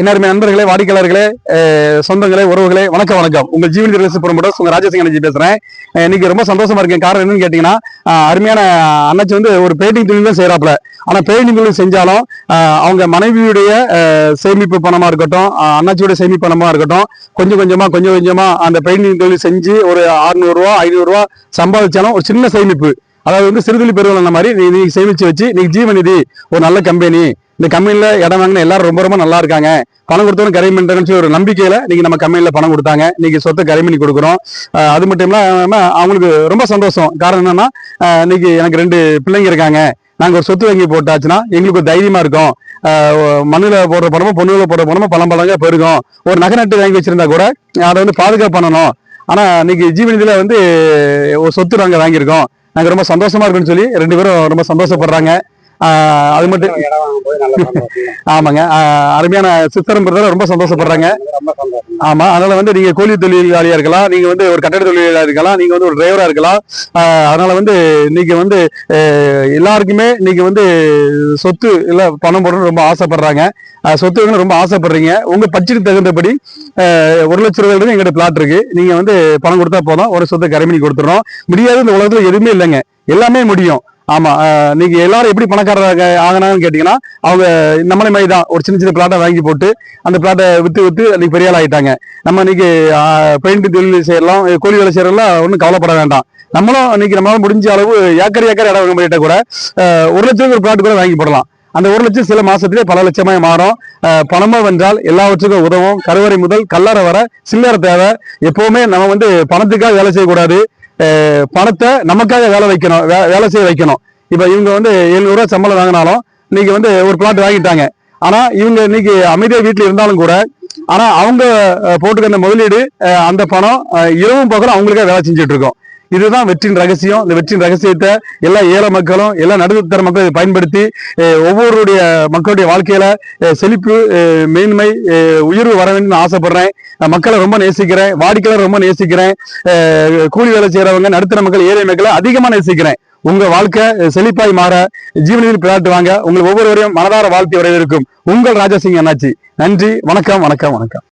இன்னருமே நண்பர்களே வாடிக்கையாளர்களே சொந்தங்களே உறவுகளே வணக்கம் வணக்கம். உங்க ஜீவன் ரிலீஸ் ப்ரொமோட்டர்ஸ் உங்க ராஜசிங் பேசுறேன். இன்னைக்கு ரொம்ப சந்தோஷமா இருக்கேன். காரணம் என்னன்னு கேட்டீங்கன்னா அருமையான அண்ணாச்சி வந்து ஒரு பெயிண்டிங் தொழில் தான் செய்யறாப்ல ஆனா பெயிண்டிங் தொழில் செஞ்சாலும் அவங்க மனைவியுடைய சேமிப்பு பணமா இருக்கட்டும் அண்ணாச்சியோட சேமிப்பு பணமா இருக்கட்டும் கொஞ்சம் கொஞ்சமா கொஞ்சம் கொஞ்சமா அந்த பெயிண்டிங் தொழில் செஞ்சு ஒரு 600 ரூபா ஐநூறு ரூபா சம்பாதிச்சாலும் ஒரு சின்ன சேமிப்பு. அதாவது வந்து சிறுதுளி பெருவளம் மாதிரி நீ நீ சேமிச்சு வச்சு நீ ஜீவநிதி ஒரு நல்ல கம்பெனி இந்த கம்பெனியில் இடம் வாங்கின எல்லாரும் ரொம்ப ரொம்ப நல்லா இருக்காங்க. பணம் கொடுத்தவங்க கரை பண்ணுறேன்னு ஒரு நம்பிக்கையில் நீங்கள் நம்ம கம்பெனியில் பணம் கொடுத்தாங்க. இன்னைக்கு சொத்தை கரை பண்ணி கொடுக்குறோம். அது மட்டும் இல்லாமல் அவங்களுக்கு ரொம்ப சந்தோஷம். காரணம் என்னன்னா இன்னைக்கு எனக்கு ரெண்டு பிள்ளைங்க இருக்காங்க. நாங்கள் ஒரு சொத்து வாங்கி போட்டாச்சுன்னா எங்களுக்கு ஒரு இருக்கும். மண்ணில் போடுற பணமும் பொண்ணுல போடுற பணமும் பழம் பழங்க பெருகும் ஒரு நகை நட்டு வாங்கி வச்சிருந்தா கூட அதை வந்து பாதுகாப்பு பண்ணணும். ஆனால் இன்னைக்கு ஜீவனிதில வந்து ஒரு சொத்து நாங்கள் வாங்கியிருக்கோம். நாங்கள் ரொம்ப சந்தோஷமா இருக்குன்னு சொல்லி ரெண்டு பேரும் ரொம்ப சந்தோஷப்படுறாங்க. அது மட்டும் ஆமாங்க. அருமையான சித்திரம் பிரதர் ரொம்ப சந்தோஷப்படுறாங்க. ஆமா அதனால வந்து நீங்க கூலி தொழிலாளியா இருக்கலாம் நீங்க வந்து ஒரு கட்டட தொழிலாளியா இருக்கலாம் நீங்க வந்து ஒரு டிரைவரா இருக்கலாம். அதனால வந்து இன்னைக்கு வந்து எல்லாருக்குமே இன்னைக்கு வந்து சொத்து இல்ல பணம் போடணும்னு ரொம்ப ஆசைப்படுறாங்க. சொத்து ரொம்ப ஆசைப்படுறீங்க. உங்க பட்ஜெட் தகுந்தபடி ஒரு லட்ச ரூபாய் எங்கிட்ட பிளாட் இருக்கு. நீங்க வந்து பணம் கொடுத்தா போதும். ஒரு சொத்தை கரைமணி கொடுத்துறோம். முடியாது இந்த உலகத்துல எதுவுமே இல்லைங்க. எல்லாமே முடியும். ஆமா ஆஹ் நீங்க எல்லாரும் எப்படி பணக்காரராக ஆகினாங்கன்னு கேட்டீங்கன்னா அவங்க நம்மளே மாதிரி தான். ஒரு சின்ன சின்ன பிளாட்டை வாங்கி போட்டு அந்த பிளாட்டை வித்து வித்து இன்னைக்கு பெரிய ஆள் ஆயிட்டாங்க நம்ம இன்னைக்கு பெயிண்ட் தொழில் செய்யலாம் கூலி வேலை செய்யறதுலாம் ஒன்றும் கவலைப்பட வேண்டாம். நம்மளும் இன்னைக்கு நம்மளால முடிஞ்ச அளவு ஏக்கர் ஏக்கர் இடம் வாங்க கூட ஒரு லட்சம் ஒரு பிளாட் கூட வாங்கி போடலாம். அந்த ஒரு லட்சம் சில மாசத்திலே பல லட்சமாய் மாறும். பணமாக பணமா வென்றால் எல்லாவற்றுக்கும் உதவும். கருவறை முதல் கல்லறை வர சில்லறை தேவை. எப்பவுமே நம்ம வந்து பணத்துக்காக வேலை செய்யக்கூடாது. பணத்தை நமக்காக வேலை வைக்கணும் வே- வேலை செய்ய வைக்கணும். இப்போ இவங்க வந்து எழுநூறுவா சம்பளம் வாங்கினாலும் இன்னைக்கு வந்து ஒரு பிளாட் வாங்கிட்டாங்க. ஆனால் இவங்க இன்னைக்கு அமைதியாக வீட்டில் இருந்தாலும் கூட ஆனால் அவங்க போட்டுக்கிற முதலீடு அந்த பணம் இரவும் பகலும் அவங்களுக்காக வேலை செஞ்சுட்டு இருக்கோம். இதுதான் வெற்றியின் ரகசியம். இந்த வெற்றியின் ரகசியத்தை எல்லா ஏழை மக்களும் எல்லா நடுத்தர மக்களும் இதை பயன்படுத்தி ஒவ்வொருடைய மக்களுடைய வாழ்க்கையில செழிப்பு மேன்மை உயர்வு வர வேண்டும் ஆசைப்படுறேன். மக்களை ரொம்ப நேசிக்கிறேன். வாடிக்கையாளர் ரொம்ப நேசிக்கிறேன். கூலி வேலை செய்யறவங்க நடுத்தர மக்கள் ஏழை மக்களை அதிகமா நேசிக்கிறேன். உங்க வாழ்க்கை செழிப்பாய் மாற ஜீவனில் பிளாட் உங்களுக்கு ஒவ்வொருவரையும் மனதார வாழ்த்தி வரவேற்கும் உங்கள் ராஜசிங் அண்ணாச்சி நன்றி. வணக்கம் வணக்கம் வணக்கம்.